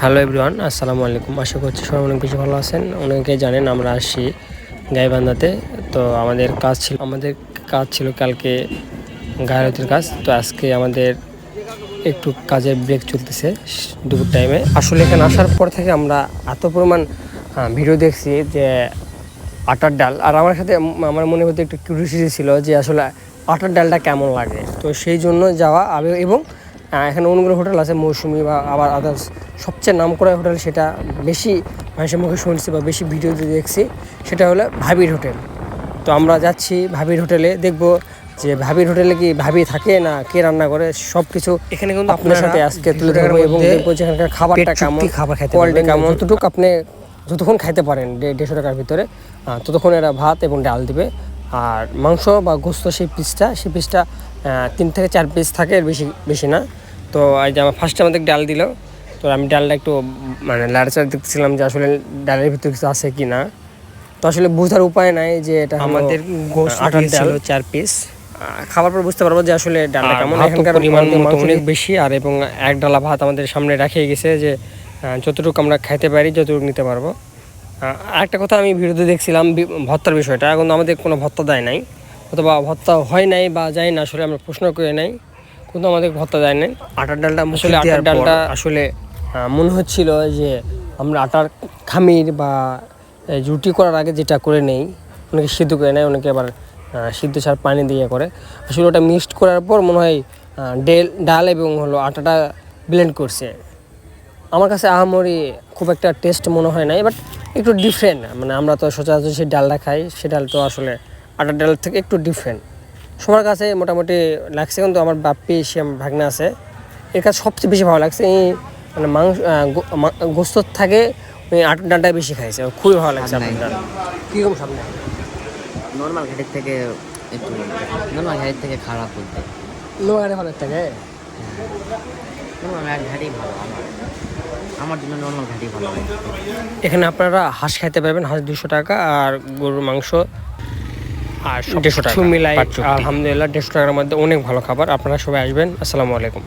Hello everyone, আসসালামু আলাইকুম। আশা করছি সবাই অনেক বেশি ভালো আছেন। অনেকে জানেন আমরা আসছি গাইবান্ধাতে। তো আমাদের কাজ ছিল আমাদের কাজ ছিল কালকে গায়রতির কাজ। তো আজকে আমাদের একটু কাজের ব্রেক চলতেছে দুপুর টাইমে আসলে এখানে আসার পর থেকে আমরা এত পরিমাণ ভিডিও দেখছি যে আটার ডাল। আর আমার সাথে আমার মনে হতে একটু কিউরিয়াসিটি ছিল যে আসলে আটার ডালটা কেমন লাগে। তো সেই জন্য যাওয়া এবং এখানে অনেকগুলো হোটেল আছে মৌসুমি বা আবার আদার্স সবচেয়ে নাম করা হোটেল সেটা বেশি মানুষের মুখে শুনছি বা বেশি ভিডিওতে দেখছি সেটা হলো ভাবির হোটেল। তো আমরা যাচ্ছি ভাবির হোটেলে দেখব যে ভাবির হোটেলে কি ভাবি থাকে না কে রান্না করে সব কিছু এখানে কিন্তু আপনার সাথে আজকে তুলে ধরবো এবং দেখব যে এখানকার খাবারটা কেমন খাবার খাইতে কোয়ালিটি কেমন। যতটুকু আপনি যতক্ষণ খাইতে পারেন দেড়শো টাকার ভিতরে ততক্ষণ এরা ভাত এবং ডাল দিবে। আর মাংস বা গোস্ত সেই পিসটা সেই পিসটা তিন থেকে চার পিস থাকে এর বেশি বেশি না। তো এই যে আমার ফার্স্টে আমাদের ডাল দিল তো আমি ডালটা একটু মানে লাড়াচাড়া দেখছিলাম যে আসলে ডালের ভিতরে কিছু আছে কি না তো আসলে বোঝার উপায় নাই যে এটা আমাদের আটার ডাল। চার পিস খাবার পর বুঝতে পারব যে আসলে ডালটা কেমন এখানকার পরিমাণ মতো অনেক বেশি আর এবং এক ডালা ভাত আমাদের সামনে রাখিয়ে গেছে যে যতটুকু আমরা খাইতে পারি যতটুকু নিতে পারব। আরেকটা কথা আমি ভিডিওতে দেখছিলাম ভত্তার বিষয়টা কিন্তু আমাদের কোনো ভত্তা দেয় নাই অথবা ভত্তা হয় নাই বা যায় না আসলে আমরা প্রশ্ন করে নাই। কিন্তু আমাদের ভত্তা দেয় নাই। আটার ডালটা আসলে আটার ডালটা আসলে মনে হচ্ছিল যে আমরা আটার খামির বা রুটি করার আগে যেটা করে নেই অনেকে সিদ্ধ করে নেয় অনেকে আবার সিদ্ধ ছাড়া পানি দিয়ে করে। আসলে ওটা মিক্সড করার পর মনে হয় ডেল ডাল এবং হলো আটাটা ব্লেন্ড করছে। আমার কাছে আহামরি খুব একটা টেস্ট মনে হয় নাই বাট একটু ডিফারেন্ট মানে আমরা তো সচরাচর সেই ডালটা খাই সে ডাল তো আসলে আটার ডাল থেকে একটু ডিফারেন্ট সবার কাছে মোটামুটি লাগছে কিন্তু আমার বাপ্পি সে ভাগনা আছে। এর কাছে সবচেয়ে বেশি ভালো লাগছে এই মানে মাংস আহ, গো- মা- গোস্ত থাকে ওই আটার ডালটাই বেশি খাইছে খুবই ভালো লাগছে ডাল কীরকম সামনে? নর্মাল ঘাটের থেকে একটু নর্মাল ঘাটের থেকে খারাপ বলতে। ভালো থাকে? নর্মাল ঘাটই ভালো আমার। আমার জন্য নর্মাল ঘাটই ভালো এখানে আপনারা হাঁস খাইতে পারবেন হাঁস দুশো টাকা আর গরুর মাংস আর দেড়শো টাকা মিলাই আলহামদুলিল্লাহ দেড়শো টাকার মধ্যে অনেক ভালো খাবার। আপনারা সবাই আসবেন। আসসালামু আলাইকুম।